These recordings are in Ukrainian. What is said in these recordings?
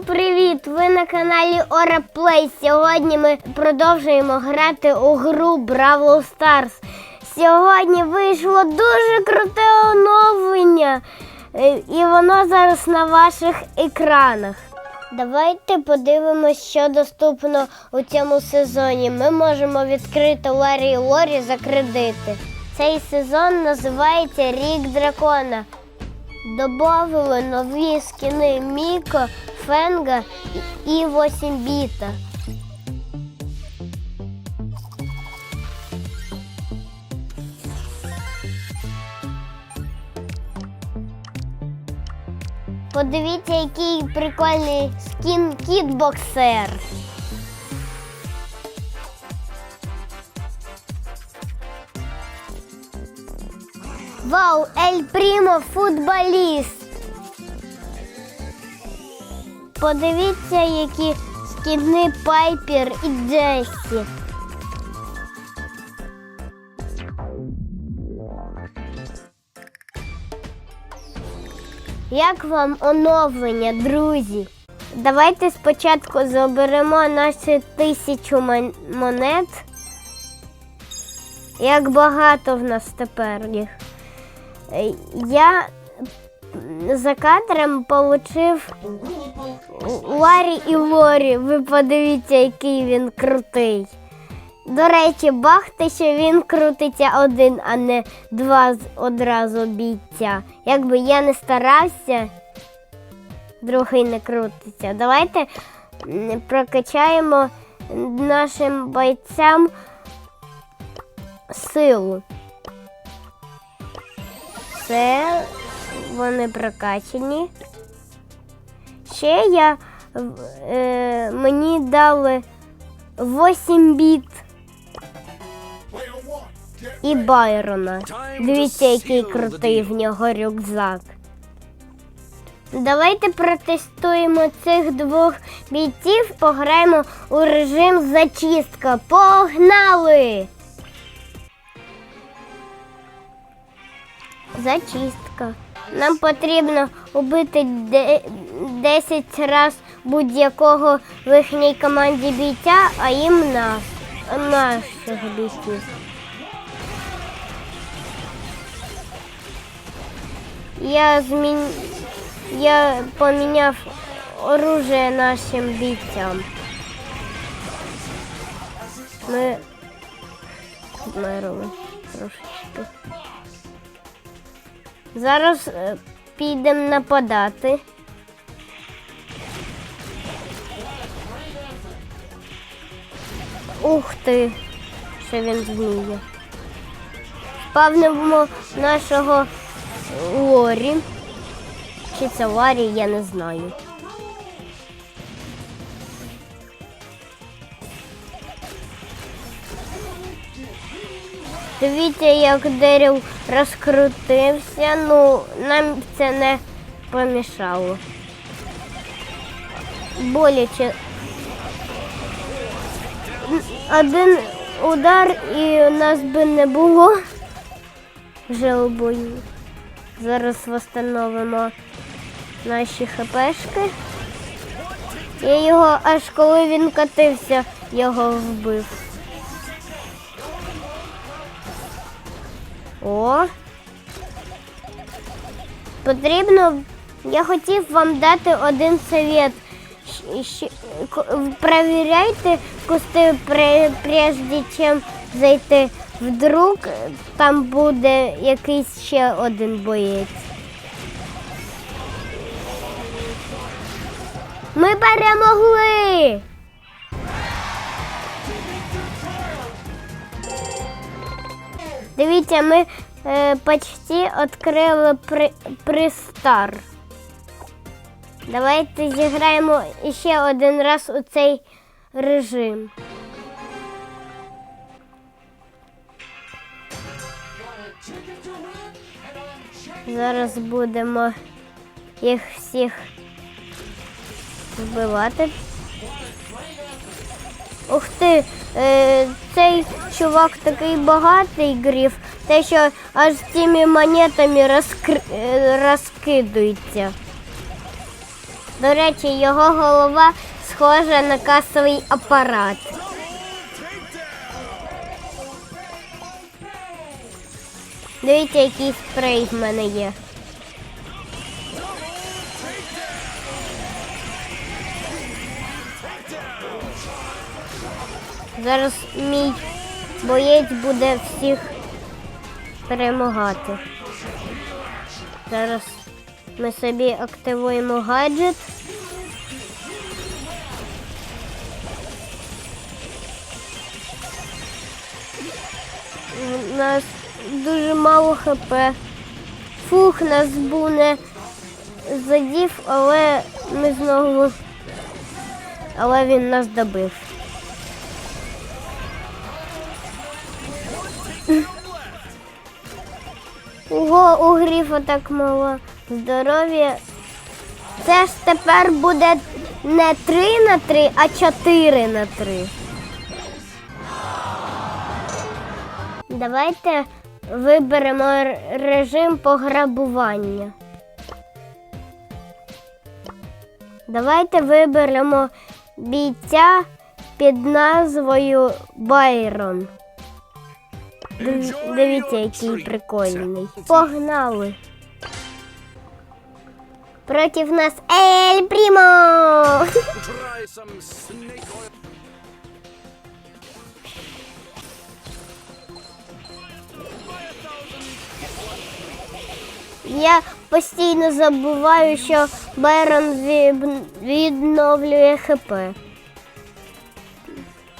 Привіт! Ви на каналі Ора Play. Сьогодні ми продовжуємо грати у гру Бравл Stars. Сьогодні вийшло дуже круте оновлення, е, і воно зараз на ваших екранах. Давайте подивимось, що доступно у цьому сезоні. Ми можемо відкрити Ларі Лорі за кредити. Цей сезон називається Рік Дракона. Добавили нові скини Міко, Фенга і 8 біта. Подивіться, який прикольний скін кітбоксер. Вау, Ель Прімо футболіст. Подивіться, які скіни Пайпер і Джесі. Як вам оновлення, друзі? Давайте спочатку заберемо наші тисячу монет. Як багато в нас тепер їх. Е, Я за кадром получив Ларі і Лорі. Ви подивіться, який він крутий. До речі, бахте, що він крутиться один, а не два одразу бійця. Якби я не старався, другий не крутиться. Давайте прокачаємо нашим бойцям силу. Все, вони прокачені. Ще я е, мені дали 8 біт і Байрона. Дивіться, який крутий в нього рюкзак. Давайте протестуємо цих двох бійців, пограємо у режим зачистка. Погнали! Зачистка. Нам потрібно убити де- 10 раз будь-якого в їхній команді бійця, а їм нас, наших бійців. Я змін... Я поміняв оружие нашим бійцям. Ми вмерли трошечки. Зараз е, підемо нападати. Ух ти, що він зміє. Впавнемо нашого Лорі. Чи це Ларі, я не знаю. Дивіться, як Деріл розкрутився, ну нам це не помішало. Боляче. Один удар і нас би не було вже у. Зараз встановимо наші хпшки. Я його аж коли він катився, його вбив. О. Потрібно. Я хотів вам дати один совет. Перевіряйте кусти прежде чим зайти. Вдруг там буде якийсь ще один боєць. Ми перемогли! Дивіться, ми е, почти відкрили при, пристар. Давайте зіграємо ще один раз у цей режим. Зараз будемо їх всіх вбивати. Ух ти, е, цей чувак такий багатий гриф, те, що аж цими монетами розкр... е, розкидується. До речі, його голова схожа на касовий апарат. Дивіться, який спрей в мене є. Зараз мій боєць буде всіх перемагати. Зараз ми собі активуємо гаджет. У нас дуже мало хп. Фух, нас буде задів, але ми знову. Але він нас добив. Ого, у гріфа так мало здоров'я. Це ж тепер буде не 3 на 3, а 4 на 3. Давайте виберемо режим пограбування. Давайте виберемо бійця під назвою Байрон. Див- Дивіться, який прикольний. Погнали. Проти нас Ель oil. Я постійно забуваю, що Байрон відновлює ХП.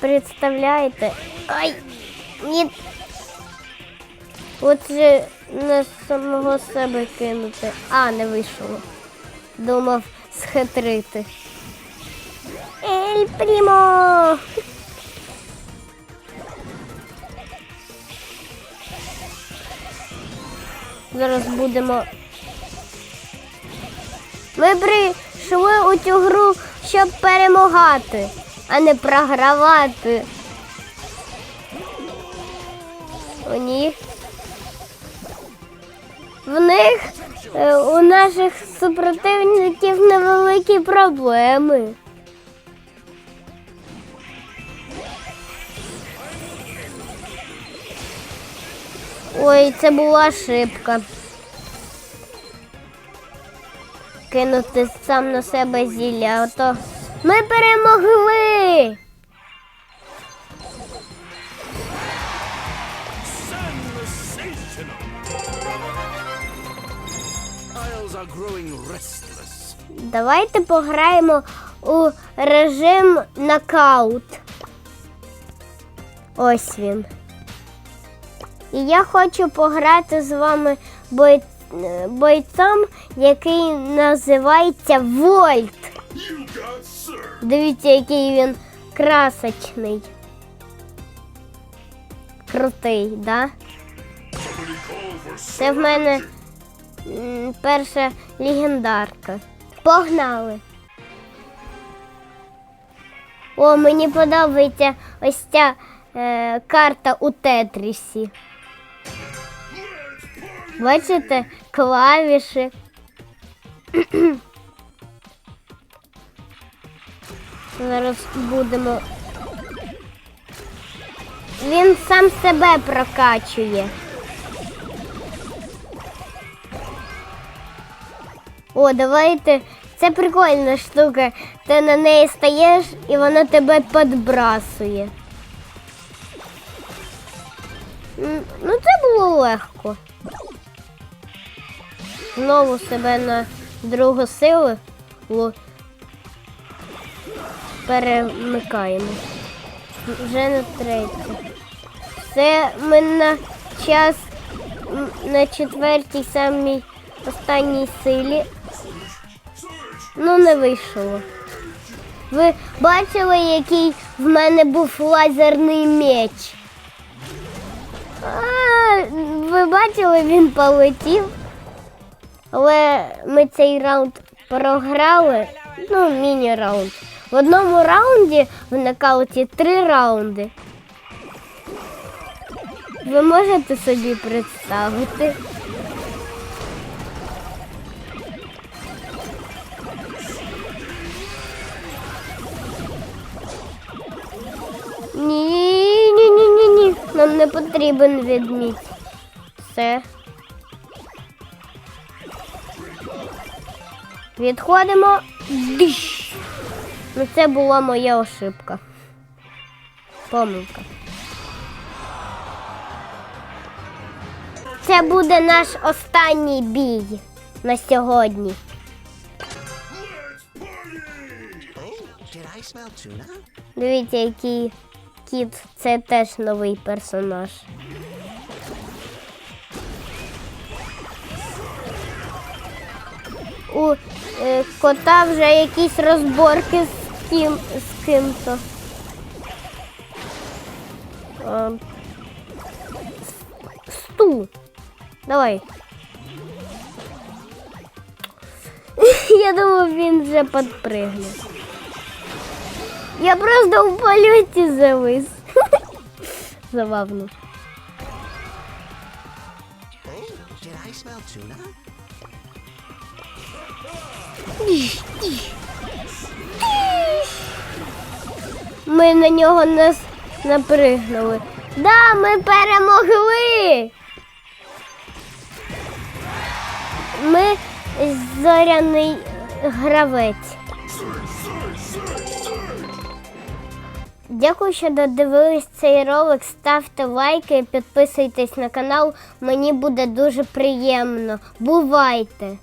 Представляєте? Ай! Ні. От же на самого себе кинути. А, не вийшло. Думав схитрити. Ель Прімо! Зараз будемо. Ми прийшли у цю гру, щоб перемагати, а не програвати. У них. В них е, у наших супротивників невеликі проблеми. Ой, це була ошибка. Кинути сам на себе зілля, ото ми перемогли. Давайте пограємо у режим нокаут. Ось він. І я хочу пограти з вами бой... бойцом, який називається Вольт. Дивіться, який він красочний. Крутий, да? Це в мене перша легендарка. Погнали. О, мені подобається ось ця е, карта у Тетрісі. Бачите, клавіші. Зараз будемо. Він сам себе прокачує. О, давайте. Це прикольна штука. Ти на неї стаєш і вона тебе підбрасує. Ну, це було легко. Знову себе на другу силу перемикаємо. Вже на третю. Це ми на час на четвертій самій останній силі. Ну, не вийшло. Ви бачили, який в мене був лазерний меч? А, ви бачили, він полетів. Але ми цей раунд програли. Ну, міні-раунд. В одному раунді в нокауті три раунди. Ви можете собі представити? Нам не потрібен відмідь. Все. Відходимо. Диш. Ну, це була моя ошибка. Помилка. Це буде наш останній бій на сьогодні. Дивіться, який кіт, це теж новий персонаж. У е, кота вже якісь розборки з ким з ким-то. А, Сту. Давай. Я думав, він вже підпригне. Я просто в польоті завис. Забавно. Ми на нього нас напригнули. Да, ми перемогли. Ми зоряний гравець. Дякую, що додивились цей ролик. Ставте лайки, підписуйтесь на канал. Мені буде дуже приємно. Бувайте!